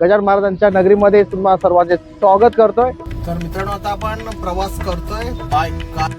गजानन महाराजांच्या नगरीमध्ये तुम्हाला सर्वांचे स्वागत करतोय. तर मित्रांनो आता आपण प्रवास करतोय बाय कार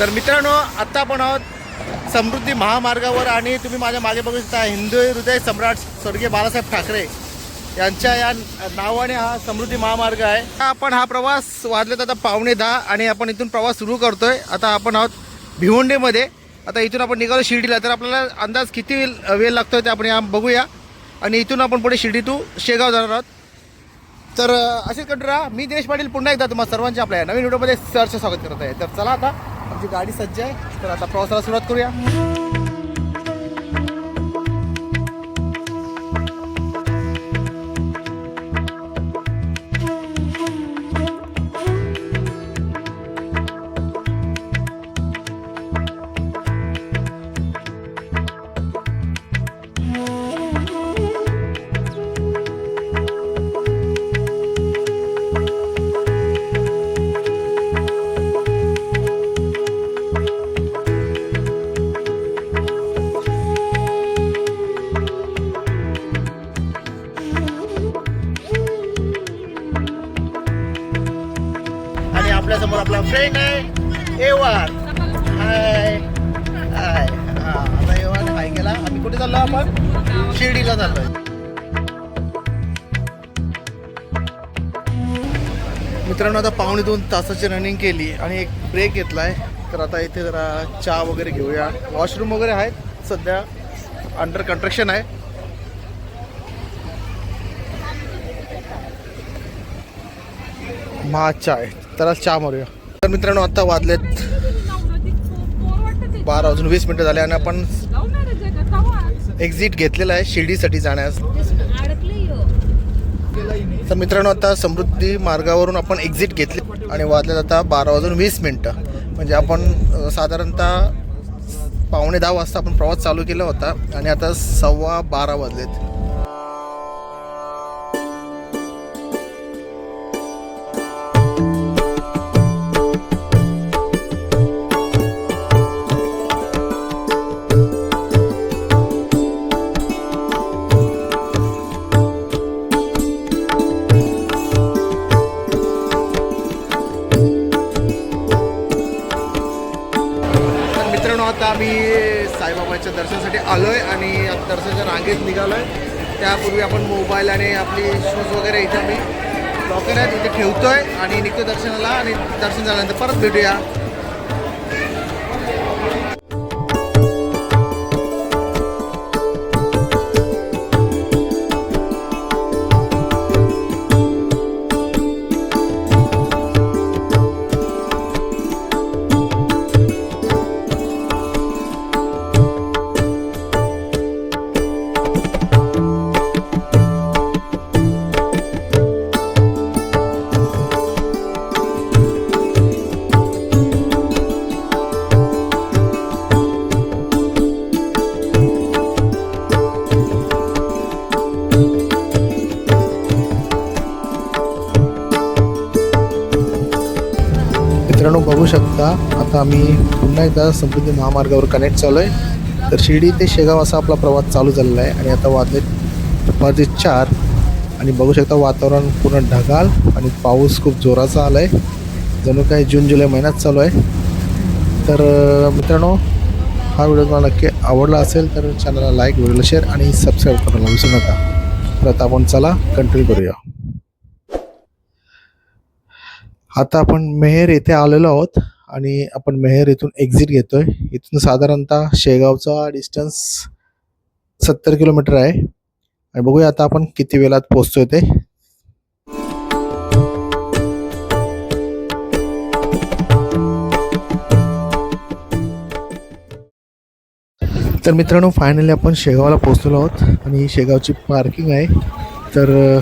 तर मित्रांनो आत्ता आपण आहोत समृद्धी महामार्गावर आणि तुम्ही माझ्या मागे बघू शकता हिंदू हृदय सम्राट स्वर्गीय बाळासाहेब ठाकरे यांच्या या नावाने हा समृद्धी महामार्ग आहे. आपण हा प्रवास वाजलेत आता पावणे दहा आणि आपण इथून प्रवास सुरू करतोय. आता आपण आहोत भिवंडीमध्ये. आता इथून आपण निघालो शिर्डीला. तर आपल्याला अंदाज किती वेळ वेळ लागतोय ते आपण या बघूया. आणि इथून आपण पुढे शिर्डी टू शेगाव जाणार आहोत. तर असेच राहा. मी दिनेश पाटील पुन्हा एकदा तुम्हाला सर्वांच्या आपल्या नवीन व्हिडिओमध्ये सरचं स्वागत करत आहे. तर चला आता आमची गाडी सज्ज आहे. तर आता प्रवासाला सुरुवात करूया. मित्रांनो आता पावणे दोन तासाची रनिंग केली आणि एक ब्रेक घेतलाय. तर आता इथे जरा चहा वगैरे घेऊया. वॉशरूम वगैरे आहेत. सध्या अंडर कन्स्ट्रक्शन आहे. महा चाय तर चहा मारूया. तर मित्रांनो आता वाजलेत बारा वाजून वीस मिनटं झाले आणि आपण एक्झिट घेतलेला आहे शिर्डीसाठी जाण्यास. तर मित्रांनो आता समृद्धी मार्गावरून आपण एक्झिट घेतले आणि वाजलेत आता बारा वाजून वीस मिनटं. म्हणजे आपण साधारणतः पावणे दहा वाजता आपण प्रवास चालू केला होता आणि आता सव्वा बारा वाजलेत. दर्शनाला आणि दर्शन शकता. आता आम्ही पुन्हा एकदा समृद्धी महामार्गावर कनेक्ट चालू आहे तर शिर्डी ते शेगाव असा आपला प्रवास चालू झालेला आहे. आणि आता वाजले दुपारचे चार. आणि बघू शकता वातावरण पूर्ण ढगाळ आणि पाऊस खूप जोराचा आला आहे जणू काही जून जुलै महिन्यात चालू आहे. तर मित्रांनो हा व्हिडिओ तुम्हाला नक्की आवडला असेल तर चॅनलला लाईक व्हिडिओला शेअर आणि सबस्क्राईब करायला विसरू नका. तर आता आपण चला कंटिन्यू करूया. आता आपण मेहेर येथे आलेलो आहोत आणि आपण मेहेर येथून एक्झिट घेतोय. इथून साधारणतः शेगावचा डिस्टन्स सत्तर किलोमीटर आहे. आणि बघूया आता आपण किती वेळात पोहोचतोय ते. तर मित्रांनो फायनली आपण शेगावला पोहोचलेलो आहोत आणि शेगावची पार्किंग आहे. तर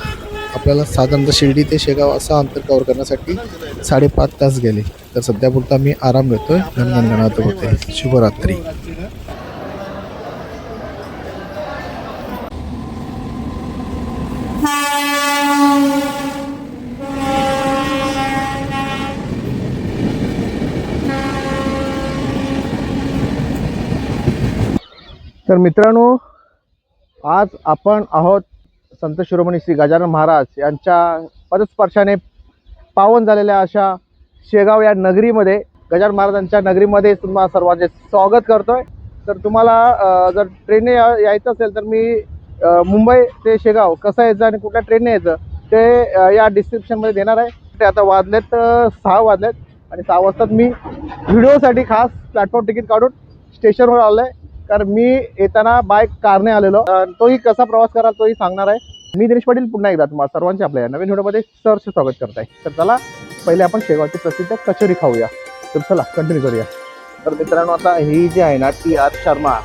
आपल्याला साधारणतः शिर्डी ते शेगाव असं अंतर कवर करण्यासाठी साडेपाच तास गेले. तर सध्यापुरता मी आराम घेतोय. गणगणगणात होते. शुभरात्री. तर मित्रांनो आज आपण आहोत संत शिरोमणी श्री गजानन महाराज यांच्या पदस्पर्शाने पावन झालेल्या अशा शेगाव या नगरीमध्ये गजानन महाराजांच्या नगरीमध्ये तुम्हाला सर्वांचे स्वागत करतोय. तर तुम्हाला जर ट्रेनने या- यायचं असेल तर मी मुंबई ते शेगाव कसं यायचं आणि कुठल्या ट्रेनने यायचं ते या डिस्क्रिप्शनमध्ये देणार आहे. ते आता वाजलेत सहा वाजलेत आणि सहा वाजतात मी व्हिडिओसाठी खास प्लॅटफॉर्म तिकीट काढून स्टेशनवर आलो आहे कारण मी येताना बाय कारने आलेलो. तोही कसा प्रवास कराल तोही सांगणार आहे. मी दिनेश पाटील पुन्हा एकदा तुम्हाला सर्वांचे आपल्या या नवीन व्हिडिओमध्ये सरचे स्वागत करत आहे. तर चला पहिले आपण शेगावची प्रसिद्ध कचोरी खाऊया. तर चला कंटिन्यू करूया. तर मित्रांनो आता ही जी आहे ना टी आर शर्मा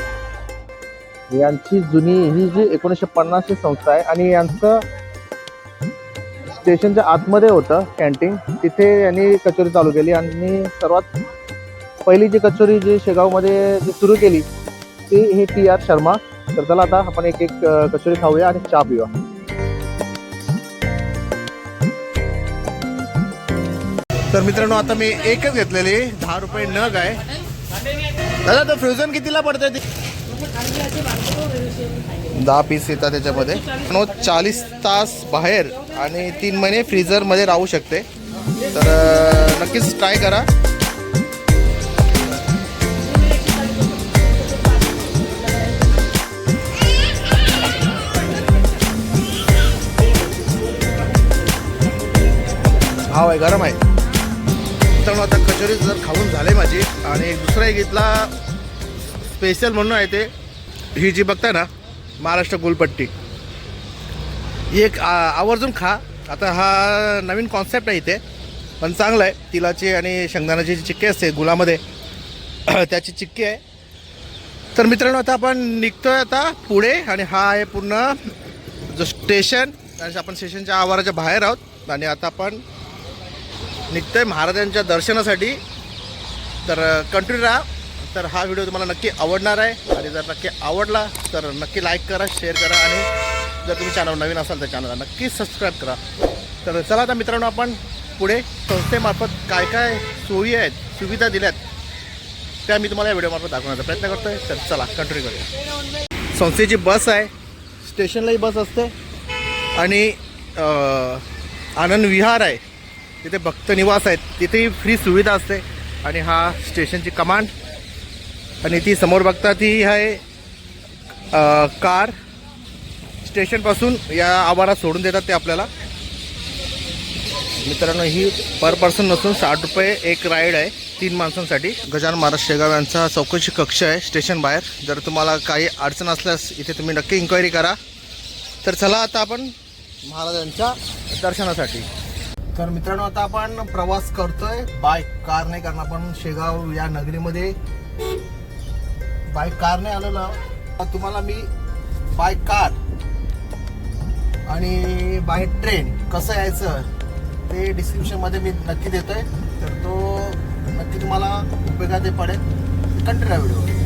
यांची जुनी ही जी एकोणीसशे पन्नासची संस्था आहे आणि यांचं स्टेशनच्या आतमध्ये होतं कॅन्टीन तिथे यांनी कचोरी चालू केली आणि सर्वात पहिली जी कचोरी जी शेगावमध्ये जी सुरू केली ए ही टी आर शर्मा. तर चला आता आपण एक एक कचोरी खाऊया आणि चहा पिऊया. तर मित्रांनो आता मी एकच घेतलेली. दहा रुपये नग आहे. दादा तो फ्रोझन कितीला पडतंय ते? दहा पीस येतात त्याच्यामध्ये. नो चाळीस तास बाहेर आणि तीन महिने फ्रीझरमध्ये राहू शकते. तर नक्कीच ट्राय करा. भाव आहे गरम आहे. मित्रांनो आता कचोरी जर खाऊन झाले माझी आणि एक दुसरा एक इथला स्पेशल म्हणून आहे ते. ही जी बघताय ना महाराष्ट्र गुलपट्टी. ही एक आ- आवर्जून खा. आता हा नवीन कॉन्सेप्ट आहे इथे पण चांगला आहे. तिलाची आणि शेंगदाण्याची जी चिक्की असते गुलामध्ये त्याची चिक्की आहे. तर मित्रांनो आता आपण निघतोय आता पुढे आणि हा आहे पूर्ण जो स्टेशन आणि आपण स्टेशनच्या आवाराच्या बाहेर आहोत आणि आता आपण निघतोय महाराजांच्या दर्शनासाठी. तर कंटिन्यू राहा. तर हा व्हिडिओ तुम्हाला नक्की आवडणार आहे. आणि जर नक्की आवडला तर नक्की लाईक करा शेअर करा. आणि जर तुम्ही चॅनल नवीन असाल तर चॅनलला नक्की सबस्क्राईब करा. तर चला आता मित्रांनो आपण पुढे संस्थेमार्फत काय काय सोयी आहेत सुविधा दिल्यात त्या मी तुम्हाला या व्हिडिओमार्फत दाखवण्याचा प्रयत्न करतोय. तर चला कंटिन्यू करूया. संस्थेची बस आहे. स्टेशनलाही बस असते. आणि आनंद विहार आहे. तिथे भक्त निवास आहेत. तिथेही फ्री सुविधा असते. आणि हा स्टेशनची कमांड आणि ती समोर बघता ती आहे कार. स्टेशनपासून या आवारात सोडून देतात ते आपल्याला. मित्रांनो ही पर पर्सन नसून साठ रुपये एक राईड आहे तीन माणसांसाठी. गजान महाराज शेगाव यांचा चौकशी कक्ष आहे स्टेशन बाहेर. जर तुम्हाला काही अडचण असल्यास इथे तुम्ही नक्की इन्क्वायरी करा. तर चला आता आपण महाराजांच्या दर्शनासाठी. तर मित्रांनो आता आपण प्रवास करतोय. बाय कार नाही कारण आपण शेगाव या नगरीमध्ये बाय नाही आलेलो आहोत. तुम्हाला मी बाय कार आणि बाय ट्रेन कसं यायचं ते डिस्क्रिप्शनमध्ये मी नक्की देतोय. तर तो नक्की तुम्हाला उपयोगात पडेल. कंटिन्यू व्हिडिओ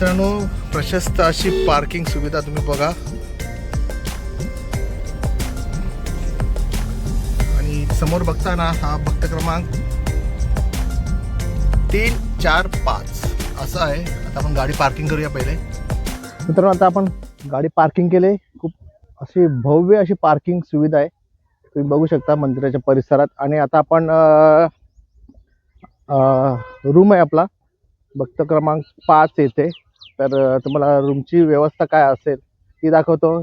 मित्रांनो प्रशस्त अशी पार्किंग सुविधा तुम्ही बघा. आणि समोर बघताना हा भक्त क्रमांक तीन चार पाच. असं आहे. आता आपण गाडी पार्किंग करूया पहिले. मित्रांनो आता आपण गाडी पार्किंग केले. खूप अशी भव्य अशी पार्किंग सुविधा आहे. तुम्ही बघू शकता मंदिराच्या परिसरात. आणि आता आपण रूम आहे आपला. भक्त क्रमांक पाच येते. तर तुम्हाला रूमची व्यवस्था काय असेल ती दाखवतो.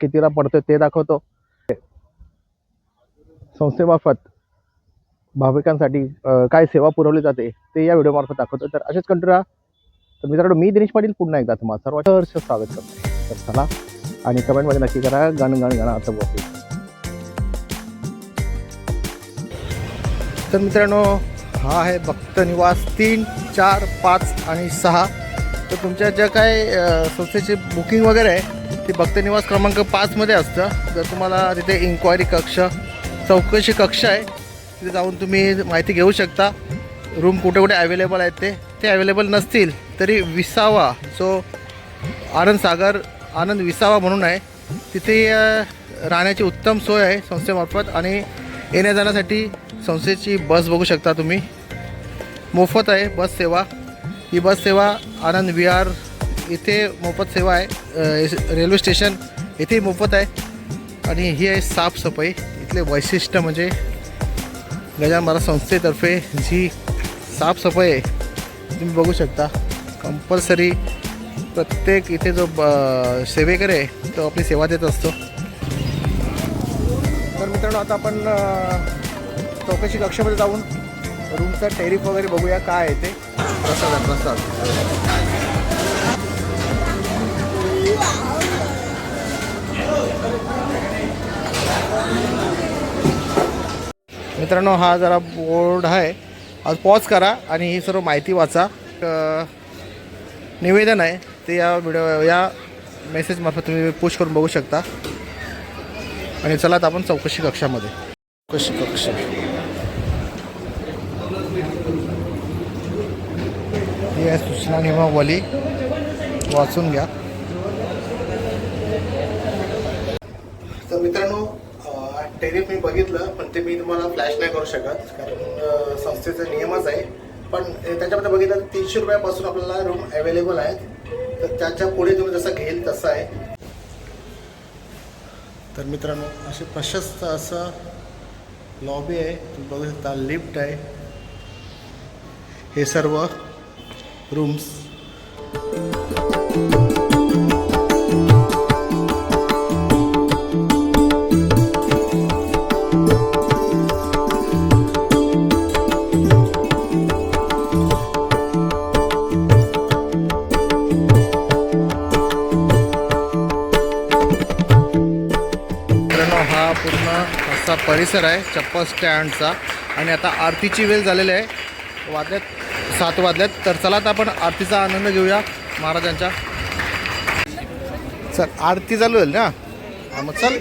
कितीला पडतो ते दाखवतो. संस्थेमार्फत भाविकांसाठी काय सेवा पुरवली जाते ते या व्हिडिओमार्फत दाखवतो. तर असेच कंटिन्यू तर मित्रांनो मी दिनेश पाटील. पुन्हा एकदा तुम्हाला सर्व सहर्ष स्वागत करतो. तर चला आणि कमेंटमध्ये नक्की करा गण गण गणाचं बोलते तर मित्रांनो हा आहे भक्त निवास तीन चार पाच आणि सहा. तर तुमच्या ज्या काय संस्थेची बुकिंग वगैरे आहे ती भक्तनिवास क्रमांक पाचमध्ये असतं. जर तुम्हाला तिथे इन्क्वायरी कक्ष चौकशी कक्ष आहे तिथे जाऊन तुम्ही माहिती घेऊ शकता. रूम कुठे कुठे अवेलेबल आहेत ते. ते अवेलेबल नसतील तरी विसावा जो आनंद सागर आनंद विसावा म्हणून आहे तिथे राहण्याची उत्तम सोय आहे संस्थेमार्फत आणि येण्या जाण्यासाठी संस्थेची बस बघू शकता तुम्ही. मोफत आहे बस सेवा. ही बस सेवा आनंद विहार इथे मोफत सेवा आहे. रेल्वे स्टेशन इथेही मोफत आहे. आणि ही आहे साफसफाई इथले वैशिष्ट्य म्हणजे गजान महाराज संस्थेतर्फे जी साफसफाई आहे तुम्ही बघू शकता. कंपल्सरी प्रत्येक इथे जो ब- सेवेकर आहे तो आपली सेवा देत असतो. तर मित्रांनो आता आपण चौकशी कक्षामध्ये जाऊन रूमचा टेरिफ वगैरे बघूया काय आहे ते. प्रसाद आहे प्रसाद. मित्रांनो हा जरा बोर्ड आहे. आज पॉज करा आणि ही सर्व माहिती वाचा. निवेदन आहे ते या व्हिडिओ या मेसेजमार्फत तुम्ही पुश करून बघू शकता. आणि चला आता आपण चौकशी कक्षामध्ये. चौकशी कक्षा. ही नियमावली वाचून घ्या. तर मित्रांनो टेरिफ मी बघितलं पण ते मी तुम्हाला फ्लॅश नाही करू शकत कारण संस्थेचा नियमच आहे. पण त्याच्यामध्ये बघितलं तीनशे रुपयापासून आपल्याला रूम अवेलेबल आहेत. तर त्याच्या पुढे तुम्ही जसं घेईल तसं आहे. तर मित्रांनो असे प्रशस्त असं लॉबी आहे. तुम्ही बघू शकता लिफ्ट आहे. हे सर्व रूम्स. हा पूर्ण असा परिसर आहे चप्पल स्टँडचा. आणि आता आरतीची वेळ झालेली आहे. वाद्यात सात वाजल्यात तर चला आता आपण आरतीचा आनंद घेऊया महाराजांच्या. चल आरती चालू होईल ना? मग चल.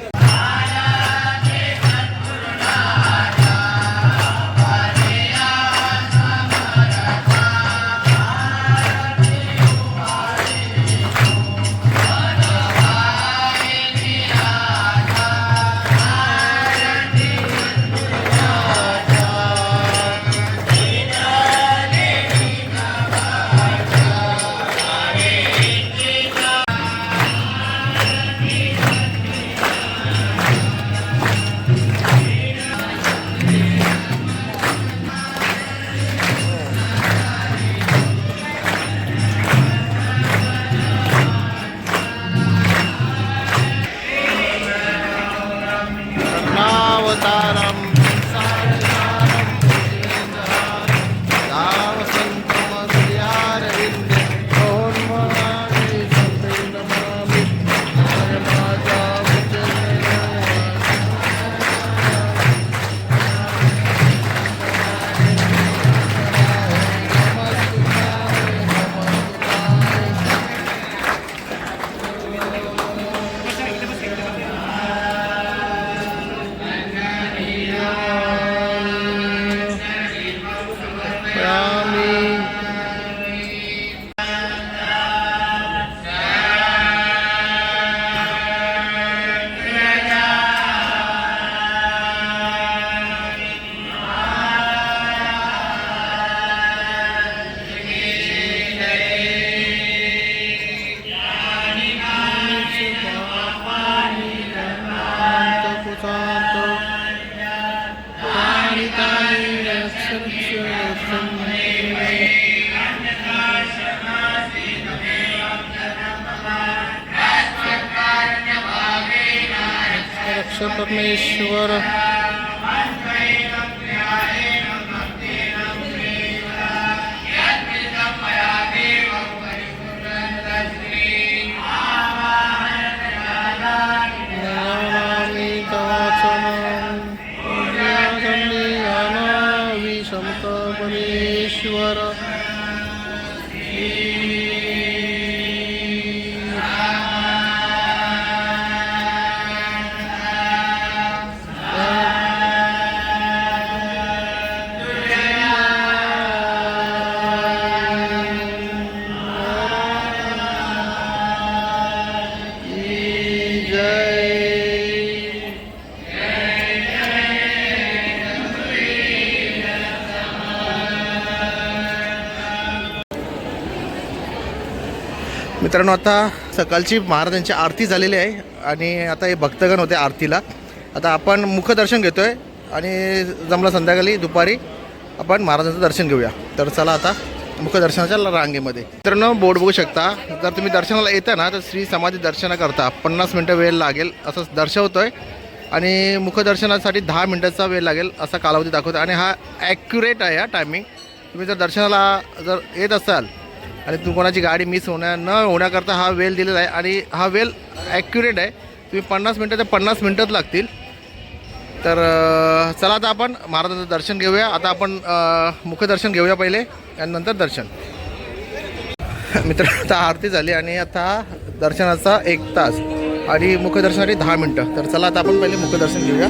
मित्रांनो आता सकाळची महाराजांची आरती झालेली आहे आणि आता हे भक्तगण होते आरतीला. आता आपण मुखदर्शन घेतो आहे आणि जमला संध्याकाळी दुपारी आपण महाराजांचं दर्शन घेऊया. तर चला आता मुखदर्शनाच्या रांगेमध्ये. मित्रांनो बोर्ड बघू शकता. जर तुम्ही दर्शनाला येता ना तर श्री समाधी दर्शन करता पन्नास मिनटं वेळ लागेल असं दर्शवतो आहे आणि मुखदर्शनासाठी दहा मिनटाचा वेळ लागेल असा कालावधी दाखवतो आणि हा ॲक्युरेट आहे हा टायमिंग तुम्ही जर दर्शनाला जर येत असाल आणि तू कोणाची गाडी मिस होण्या न होण्याकरता हा वेल दिलेला आहे आणि हा वेल ॲक्युरेट आहे. तुम्ही पन्नास मिनटं ते पन्नास मिनटात लागतील. तर चला आता आपण महाराजांचं दर्शन घेऊया. आता आपण मुखदर्शन घेऊया पहिले आणि नंतर दर्शन. मित्र आता आरती झाली आणि आता दर्शनाचा एक तास आणि मुखदर्शनासाठी दहा मिनटं. तर चला आता आपण पहिले मुखदर्शन घेऊया.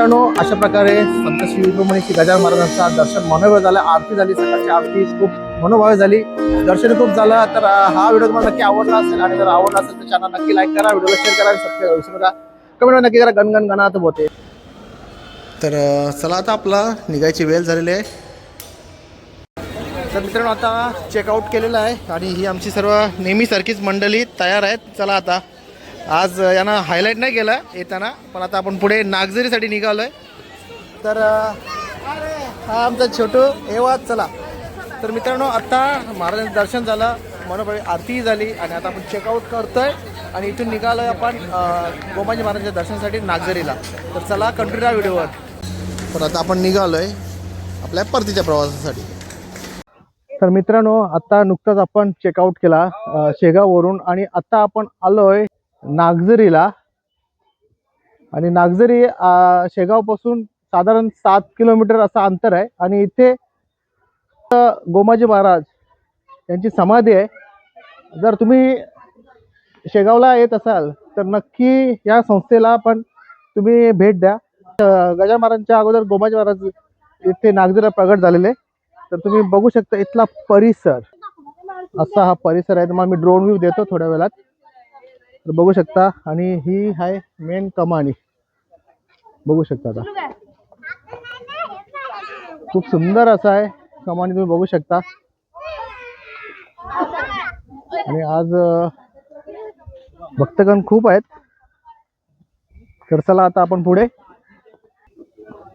मित्रांनो अशा प्रकारे संत श्री श्री गजानन महाराजांचा दर्शन मनोभाव झाला. आरती झाली सकाळची आरती खूप मनोभाव झाली. दर्शन खूप झालं. तर हा व्हिडिओ तुम्हाला नक्की आवडला असेल आणि जर आवडला असेल तर चॅनल नक्की लाईक करा व्हिडिओला शेअर करा सबस्क्राईब विसरू नका कमेंट नक्की करा गणगण गणात होते. तर चला आता आपला निघायची वेळ झालेली आहे. तर मित्रांनो आता चेकआउट केलेलं आहे आणि ही आमची सर्व नेहमीसारखीच मंडळी तयार आहेत. चला आता. आज यांना हायलाईट नाही केलं येताना. पण आता आपण पुढे नागझरीसाठी निघालो आहे तर हा आमचा छोटू एवाज चला. तर मित्रांनो आत्ता महाराजांचं दर्शन झालं मनोभावी आरतीही झाली आणि आता आपण चेकआउट करतोय आणि इथून निघालोय आपण गोमाजी महाराजांच्या दर्शनासाठी नागझरीला. तर चला कंटिन्यू या व्हिडिओवर तर आता आपण निघालोय आपल्या परतीच्या प्रवासासाठी. तर मित्रांनो आत्ता नुकताच आपण चेकआउट केला शेगाववरून आणि आता आपण आलोय नागझरीला. आणि नागझरी शेगावपासून साधारण सात किलोमीटर असं अंतर आहे. आणि इथे गोमाजी महाराज यांची समाधी आहे. जर तुम्ही शेगावला येत असाल तर नक्की या संस्थेला पण तुम्ही भेट द्या. गजान महाराजांच्या अगोदर गोमाजी महाराज इथे नागझरीला प्रगट झालेले. तर तुम्ही बघू शकता इथला परिसर. असा हा परिसर आहे. तुम्हाला मी ड्रोन व्ह्यू देतो थोड्या वेळात. तर बघू शकता. आणि ही आहे मेन कमानी. बघू शकता आता. खूप सुंदर असं आहे कमानी तुम्ही बघू शकता. आणि आज भक्तगण खूप आहेत. तर चला आता आपण पुढे.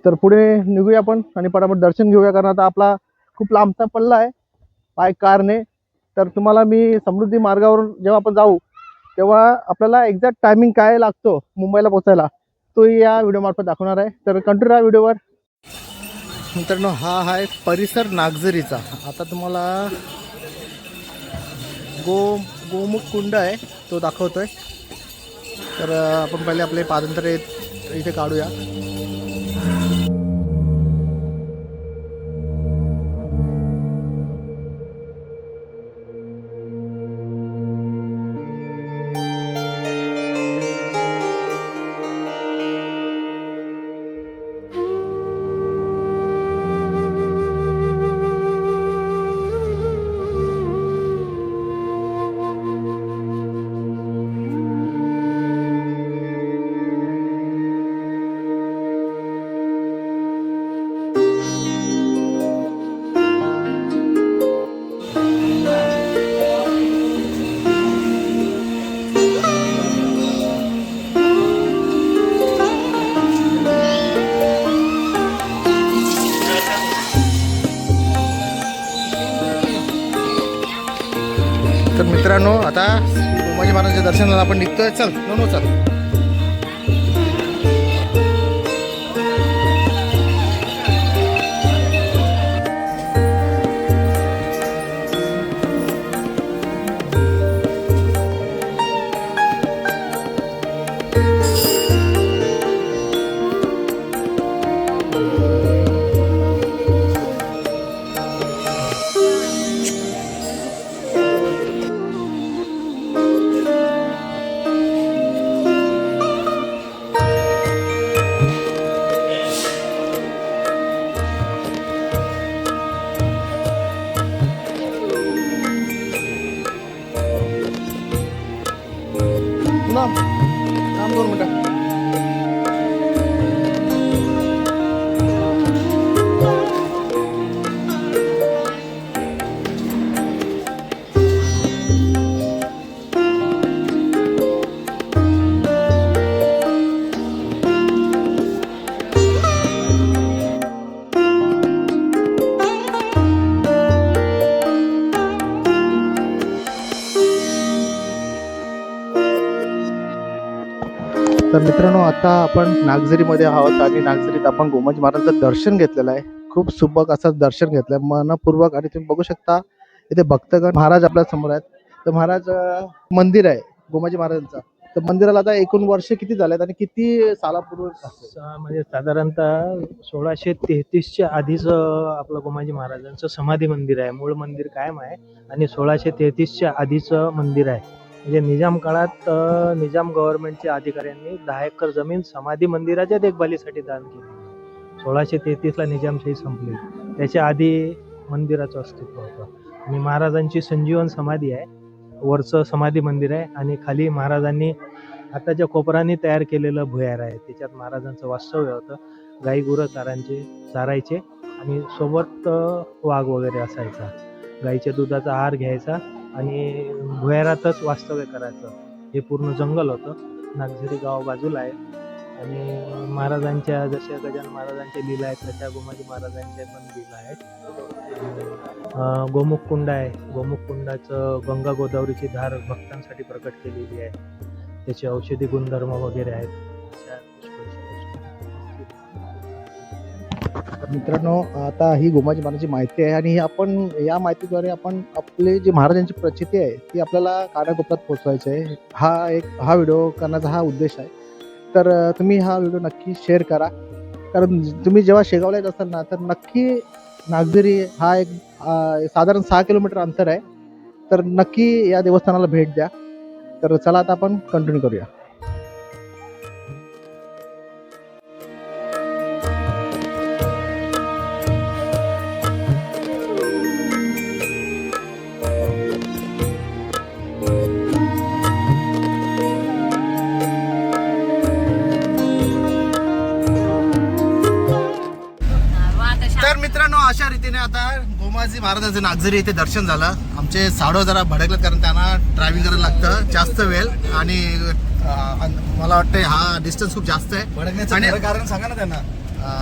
तर पुढे निघूया आपण आणि पटापट दर्शन घेऊया कारण आता आपला खूप लांबचा पल्ला आहे. बाय कारने तर तुम्हाला मी समृद्धी मार्गावरून जेव्हा आपण जाऊ तेव्हा आपल्याला एक्झॅक्ट टायमिंग काय लागतो मुंबईला पोचायला तो या व्हिडिओमार्फत दाखवणार आहे. तर कंटिन्यू राहा व्हिडिओवर मित्रांनो हा आहे परिसर नागझरीचा. आता तुम्हाला गो गोमुख कुंड आहे तो दाखवतो आहे तर आपण पहिले आपले पादंतरे इथे काढूया. आपण निघतोय. चल नो चल. आता आपण नागझरीमध्ये आहोत आणि नागझरीत आपण गोमाजी महाराजांचं दर्शन घेतलेलं आहे. खूप सुबक असं दर्शन घेतलंय. मनपूर्वक आणि तुम्ही बघू शकता इथे भक्तगण महाराज आपल्यासमोर आहेत. तर महाराज मंदिर आहे गोमाजी महाराजांचं. तर मंदिराला आता एकूण वर्ष किती झालेत आणि किती सालापूर्वी म्हणजे साधारणतः सोळाशे तेहतीसच्या आधीच आपलं गोमाजी महाराजांचं समाधी मंदिर आहे. मूळ मंदिर कायम आहे आणि सोळाशे तेहतीसच्या आधीचं मंदिर आहे. म्हणजे निजाम काळात निजाम गव्हर्नमेंटच्या अधिकाऱ्यांनी दहा एकर जमीन समाधी मंदिराच्या देखभालीसाठी दान केली. सोळाशे तेहतीसला निजामशाही संपली. त्याच्या आधी मंदिराचं अस्तित्व होतं. आणि महाराजांची संजीवन समाधी आहे. वरचं समाधी मंदिर आहे आणि खाली महाराजांनी आताच्या कोपराने तयार केलेलं भुयार आहे. त्याच्यात महाराजांचं वास्तव्य होतं. गाई गुरं चारांचे चारायचे आणि सोबत वाघ वगैरे असायचा. गाईच्या दुधाचा आहार घ्यायचा. आणि भुयारातच वास्तव्य करायचं. हे पूर्ण जंगल होतं. नागझरी गाव बाजूला आहे. आणि महाराजांच्या जशा गजानन महाराजांच्या लीला आहेत तशा गोमाजी महाराजांच्या पण लीला आहेत. गोमुख कुंड आहे. गोमुख कुंडाचं गंगा गोदावरीची धार भक्तांसाठी प्रकट केलेली आहे. त्याचे औषधी गुणधर्म वगैरे आहेत. मित्रांनो आता ही गोमाजी महाराजांची माहिती आहे आणि ही आपण या माहितीद्वारे आपण आपले जे महाराजांची प्रचिती आहे ती आपल्याला कानाकोपऱ्यात पोचवायचं आहे. हा एक हा व्हिडिओ करण्याचा हा उद्देश आहे. तर तुम्ही हा व्हिडिओ नक्की शेअर करा. कारण तुम्ही जेव्हा शेगावला येत असाल ना तर नक्की नागझरी हा एक साधारण सहा किलोमीटर अंतर आहे. तर नक्की या देवस्थानाला भेट द्या. तर चला आता आपण कंटिन्यू करूया. तर मित्रांनो अशा रीतीने आता गोमाजी महाराजांचं नागझरी येथे दर्शन झालं. आमचे साडो जरा भडकलेत कारण त्यांना ड्रायव्हिंग करायला लागतं जास्त वेळ आणि मला वाटतं हा डिस्टन्स खूप जास्त आहे. भडकण्याचं आणि- कारण सांगा ना त्यांना.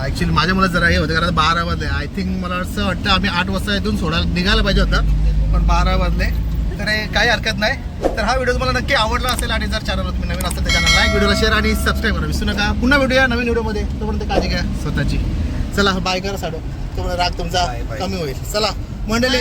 ऍक्च्युली माझ्या मुलं जरा हे होतं कारण बारा वाजले. आय थिंक मला असं वाटतं आम्ही आठ वाजता इथून सोडायला निघायला पाहिजे होतं पण बारा वाजले. तर हे काही हरकत नाही. तर हा व्हिडिओ तुम्हाला नक्की आवडला असेल आणि जर चॅनल तुम्ही नवीन असेल तर चॅनल लाईक व्हिडिओला शेअर आणि सबस्क्राईब करा. विसरू नका. पुन्हा भेटूया नवीन व्हिडिओमध्ये तोपर्यंत काळजी घ्या स्वतःची. चला बाय करा साडो तोपर्यंत राग तुमचा. कमी होईल चला मंडळी